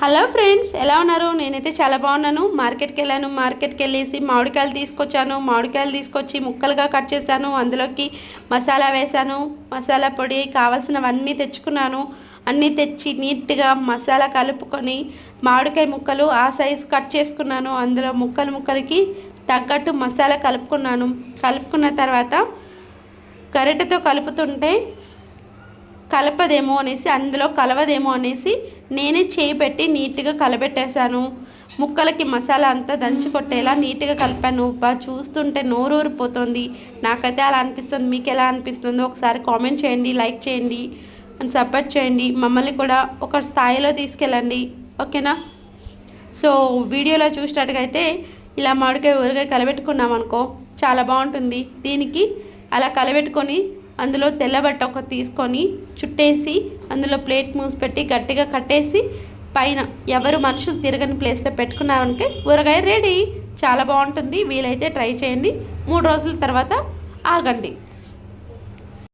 Hello friends ఎలా ఉన్నారు? నేనైతే చాలా బాగున్నాను. మార్కెట్కి వెళ్ళాను. మార్కెట్కి వెళ్ళేసి మామిడికాయలు తీసుకొచ్చాను. మామిడికాయలు తీసుకొచ్చి ముక్కలుగా కట్ చేశాను. అందులోకి మసాలా వేశాను. మసాలా పొడి కావాల్సినవన్నీ తెచ్చుకున్నాను. అన్నీ తెచ్చి నీట్గా మసాలా కలుపుకొని మామిడికాయ ముక్కలు ఆ సైజు కట్ చేసుకున్నాను. అందులో ముక్కలు ముక్కలకి తగ్గట్టు మసాలా కలుపుకున్నాను. కలుపుకున్న తర్వాత గరిటెతో కలుపుతుంటే కలపదేమో అనేసి అందులో కలవదేమో అనేసి నేనే చేయి పెట్టి నీట్గా కలబెట్టేశాను. ముక్కలకి మసాలా అంతా దంచి కొట్టేలా నీట్గా కలిపాను. బా చూస్తుంటే నోరు ఊరిపోతుంది నాకైతే అలా అనిపిస్తుంది. మీకు ఎలా అనిపిస్తుందో ఒకసారి కామెంట్ చేయండి లైక్ చేయండి అండ్ సపోర్ట్ చేయండి. మమ్మల్ని కూడా ఒక స్థాయిలో తీసుకెళ్ళండి. ఓకేనా? సో వీడియోలో చూసినట్టుగా అయితే ఇలా మామిడికాయ ఊరగాయ కలబెట్టుకున్నాం అనుకో చాలా బాగుంటుంది. దీనికి అలా కలబెట్టుకొని అందులో తెల్లబట్ట ఒక తీసుకొని చుట్టేసి అందులో ప్లేట్ మూసి పెట్టి గట్టిగా కట్టేసి పైన ఎవరు మనుషులు తిరగని ప్లేస్లో పెట్టుకున్నామనుకే ఊరగాయ రెడీ చాలా బాగుంటుంది. వీలైతే ట్రై చేయండి. మూడు రోజుల తర్వాత ఆగండి.